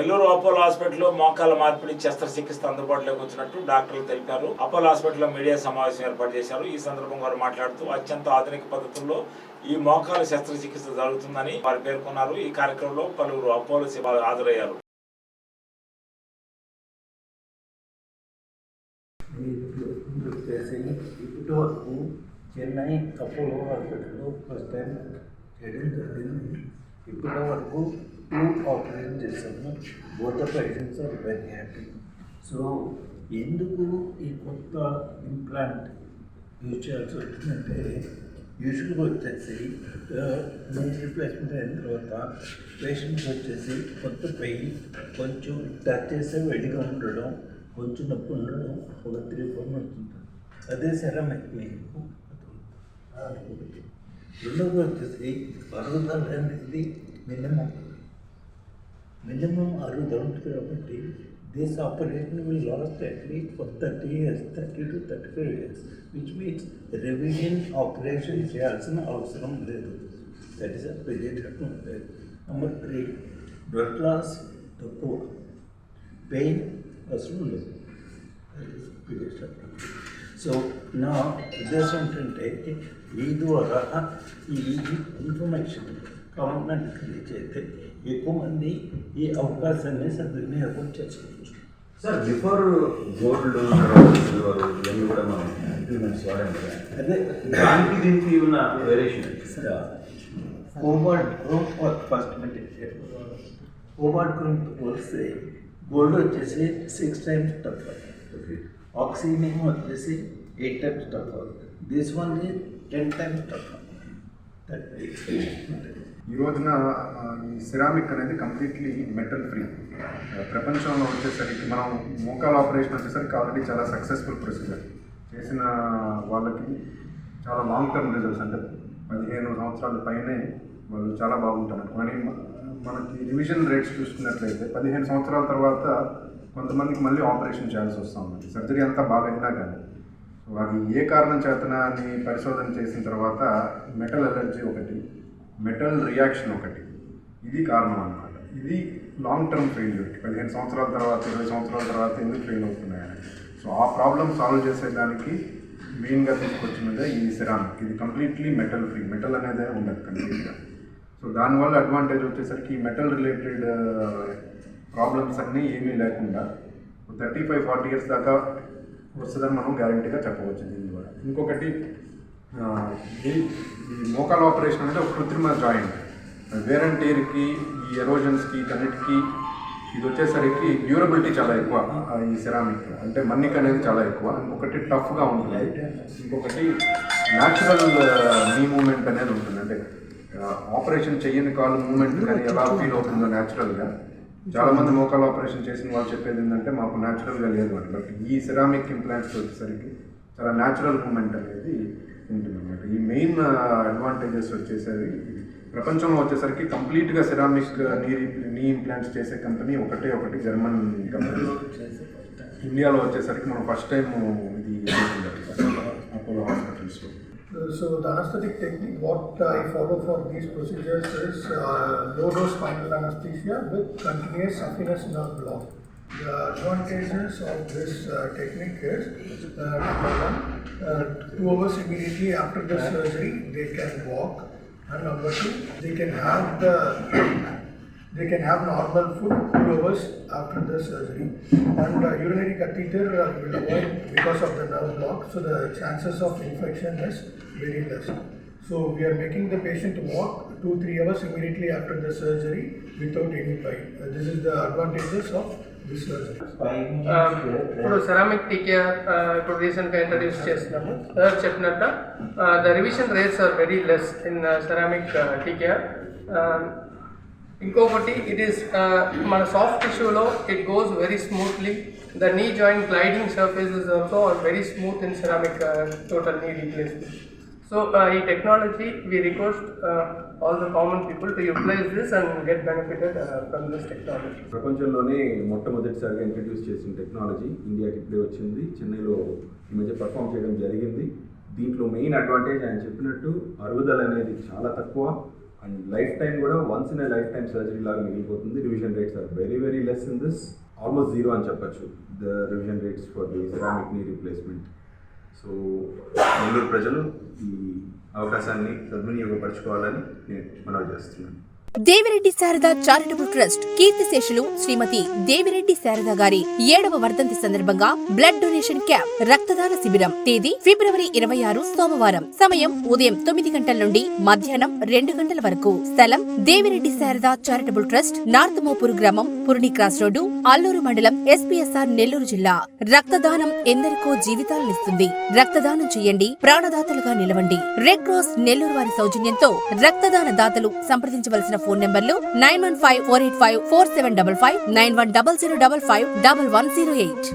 Nellore Apollo హాస్పిటల్లో మోకాల మార్పిడి శస్త్రచికిత్స అందుబాటులోకి వచ్చినట్టు డాక్టర్లు తెలిపారు. అపోలో హాస్పిటల్లో మీడియా సమావేశం ఏర్పాటు చేశారు. ఈ సందర్భంగా వారు మాట్లాడుతూ అత్యంత ఆధునిక పద్ధతుల్లో ఈ మోకాల శస్త్రచికిత్స జరుగుతుందని వారు పేర్కొన్నారు. ఈ కార్యక్రమంలో పలువురు అపోలో సిబ్బంది హాజరయ్యారు. చెన్నై అపోలో హాస్పిటల్లో ఫస్ట్ టైం చేయడం జరిగింది. ఇప్పటి వరకు టూ ఆపరేషన్ చేశాము both patients are very happy so ఎందుకు ఈ కొత్త ఇంప్లాంట్ యూజ్ చేయాల్సి వచ్చిందంటే యూజువల్గా వచ్చేసి మంచి రిప్లేస్మెంట్ అయిన తర్వాత పేషెంట్కి వచ్చేసి కొత్త పెయిన్ కొంచెం టచ్ చేస్తే వెడిగా ఉండడం కొంచెం నొప్పి ఉండడం ఒక త్రీ ఫోర్ మంత్స్ ఉంటుంది. అదే సెరమిక్ పెయిన్ రెండవది వచ్చేసి అరుగుదల అనేది మినిమం మినిమం అరుగుదల ఉంటుంది కాబట్టి this operation will last at least for thirty years thirty to thirty five years which means revision operation చేయాల్సిన అవసరం లేదు that is a period number three blood loss తక్కువ పెయిన్ అసలు ఉండదు సో నా ఉద్దేశం ఏంటంటే ఈ ద్వారా ఈ ఇన్ఫర్మేషన్ గవర్నమెంట్ తెలియజేస్తే ఎక్కువ మంది ఈ అవకాశాన్ని సద్వినియోగం చేసుకోవచ్చు సార్ బిఫోర్ గోల్డ్ తర్వాత సిల్వర్ ఇవన్నీ కూడా మనం ఇంప్లిమెంట్స్ వాడాం కదా అదే. దానికి దీనికి ఉన్న variation cobalt group first material cobalt group వస్తే గోల్డ్ వచ్చేసి సిక్స్ టైమ్స్ టఫ్ ఆక్సిజన్ వచ్చేసి eight times tough this one ten times tough that ఈ రోజున ఈ సిరామిక్ అనేది కంప్లీట్లీ మెటల్ ఫ్రీ ప్రపంచంలో వచ్చేసరికి మనం మోకాల ఆపరేషన్ వచ్చేసరికి ఆల్రెడీ చాలా సక్సెస్ఫుల్ ప్రొసీజర్ చేసిన వాళ్ళకి చాలా లాంగ్ టర్మ్ రిజల్ట్స్ అంటే పదిహేను సంవత్సరాల పైనే వాళ్ళు చాలా బాగుంటారు కానీ మనకి రివిజన్ రేట్స్ చూసుకున్నట్లయితే పదిహేను సంవత్సరాల తర్వాత కొంతమందికి మళ్ళీ ఆపరేషన్ చేయాల్సి వస్తుంది సర్జరీ అంతా బాగా అయినా కానీ. సో అది ఏ కారణం చేతనా అని పరిశోధన చేసిన తర్వాత మెటల్ ఎలర్జీ ఒకటి మెటల్ రియాక్షన్ ఒకటి. ఇది కారణం అన్నమాట ఇది లాంగ్ టర్మ్ ఫెయిల్యూర్కి పదిహేను సంవత్సరాల తర్వాత ఇరవై సంవత్సరాల తర్వాత ఎందుకు ఫెయిల్ అవుతున్నాయని. సో ఆ ప్రాబ్లం సాల్వ్ చేసేదానికి మెయిన్గా తీసుకొచ్చినదే ఈ సిరామిక్ ఇది కంప్లీట్లీ మెటల్ ఫ్రీ మెటల్ అనేది ఉండదు కంప్లీట్గా సో దానివల్ల అడ్వాంటేజ్ వచ్చేసరికి ఈ మెటల్ రిలేటెడ్ ప్రాబ్లమ్స్ అన్నీ ఏమీ లేకుండా థర్టీ ఫైవ్ ఫార్టీ ఇయర్స్ దాకా వస్తుందని మనం గ్యారంటీగా చెప్పవచ్చు దీని ద్వారా. ఇంకొకటి ఈ మోకాల ఆపరేషన్ అంటే ఒక కృత్రిమ జాయింట్ వేర్ అండ్ టేర్కి ఈ ఎరోజన్స్కి కన్నిటికి ఇది వచ్చేసరికి డ్యూరబిలిటీ చాలా ఎక్కువ ఈ సెరామిక్ అంటే మన్నిక అనేది చాలా ఎక్కువ. ఇంకొకటి టఫ్గా ఉంటుంది. ఇంకొకటి న్యాచురల్ నీ మూమెంట్ అనేది ఉంటుంది. అంటే ఆపరేషన్ చేయని కాలు మూమెంట్ కానీ ఎలా ఫీల్ అవుతుందో న్యాచురల్గా చాలా మంది మోకాల ఆపరేషన్ చేసిన వాళ్ళు చెప్పేది ఏంటంటే మాకు న్యాచురల్గా లేదు అని. బట్ ఈ సిరామిక్ ఇంప్లాంట్స్ వచ్చేసరికి చాలా న్యాచురల్ మూమెంట్ అనేది ఉంటుంది అనమాట ఈ మెయిన్ అడ్వాంటేజెస్ వచ్చేసరికి ఇది. ప్రపంచంలో వచ్చేసరికి కంప్లీట్గా సిరామిక్ నీ నీ ఇంప్లాంట్స్ చేసే కంపెనీ ఒకటే ఒకటి జర్మన్ కంపెనీ ఇండియాలో వచ్చేసరికి మనం ఫస్ట్ టైం ఇది అపోలో హాస్పిటల్స్లో Uh, So the anesthetic technique, what I follow for these procedures is uh, low dose spinal anesthesia with continuous saphenous nerve block. The advantages of this uh, technique is uh, number one, two hours immediately after the surgery they can walk, and number two, they can have the they can have normal food two hours after the surgery. And uh, urinary catheter uh, will avoid because of the nerve block, so the chances of infection is very less. So we are making the patient walk two three hours immediately after the surgery without any pain. Uh, this is the advantages of ఇప్పుడు ceramic TKR ఇప్పుడు రీసెంట్గా introduce చేస్తున్నాము sir చెప్పినట్ట the revision rates are very less in ceramic TKR ఇంకొకటి it is మన soft టిష్యూలో it goes very smoothly the knee joint gliding surface is also very smooth in ceramic total knee replacement so ఈ technology we request all the common people to utilize this and get benefited from this technology ప్రపంచంలోనే మొట్టమొదటిసారిగా introduce చేసిన technology ఇండియాకి ఇప్పుడే వచ్చింది. చెన్నైలో ఈ మధ్య పర్ఫామ్ చేయడం జరిగింది. దీంట్లో మెయిన్ అడ్వాంటేజ్ ఆయన చెప్పినట్టు అరుగుదల అనేది చాలా తక్కువ. అండ్ లైఫ్ టైం కూడా once in a life time surgery లాగా మిగిలిపోతుంది. Revision rates are very very less in this almost zero అని చెప్పచ్చు. The revision rates for the ceramic knee replacement so Nellore ప్రజలు ఈ అవకాశాన్ని సద్వినియోగపరచుకోవాలని నేను మనవి చేస్తున్నాను. దేవిరెడ్డి శారదా చారిటబుల్ ట్రస్ట్ కీర్తిశేషులు శ్రీమతి దేవిరెడ్డి శారదా గారి ఏడవ వర్ధంతి సందర్భంగా బ్లడ్ డొనేషన్ క్యాంప్ రక్తదాన శిబిరం. తేదీ ఫిబ్రవరి ఇరవై ఆరు సోమవారం. సమయం ఉదయం తొమ్మిది గంటల నుండి మధ్యాహ్నం రెండు గంటల వరకు. స్థలం Devireddy Sharada charitable trust north Mopur గ్రామం పురుణి క్రాస్ రోడ్డు అల్లూరు మండలం ఎస్పీఎస్ఆర్ నెల్లూరు జిల్లా. రక్తదానం ఎందరికో జీవితాలనిస్తుంది రక్తదానం చేయండి ప్రాణదాతలుగా నిలవండి. రెడ్ క్రాస్ నెల్లూరు వారి సౌజన్యంతో రక్తదాన దాతలు సంప్రదించవలసిన ఫోన్ నెంబర్లు nine one five four eight five four seven double five nine one double zero double five double one zero eight.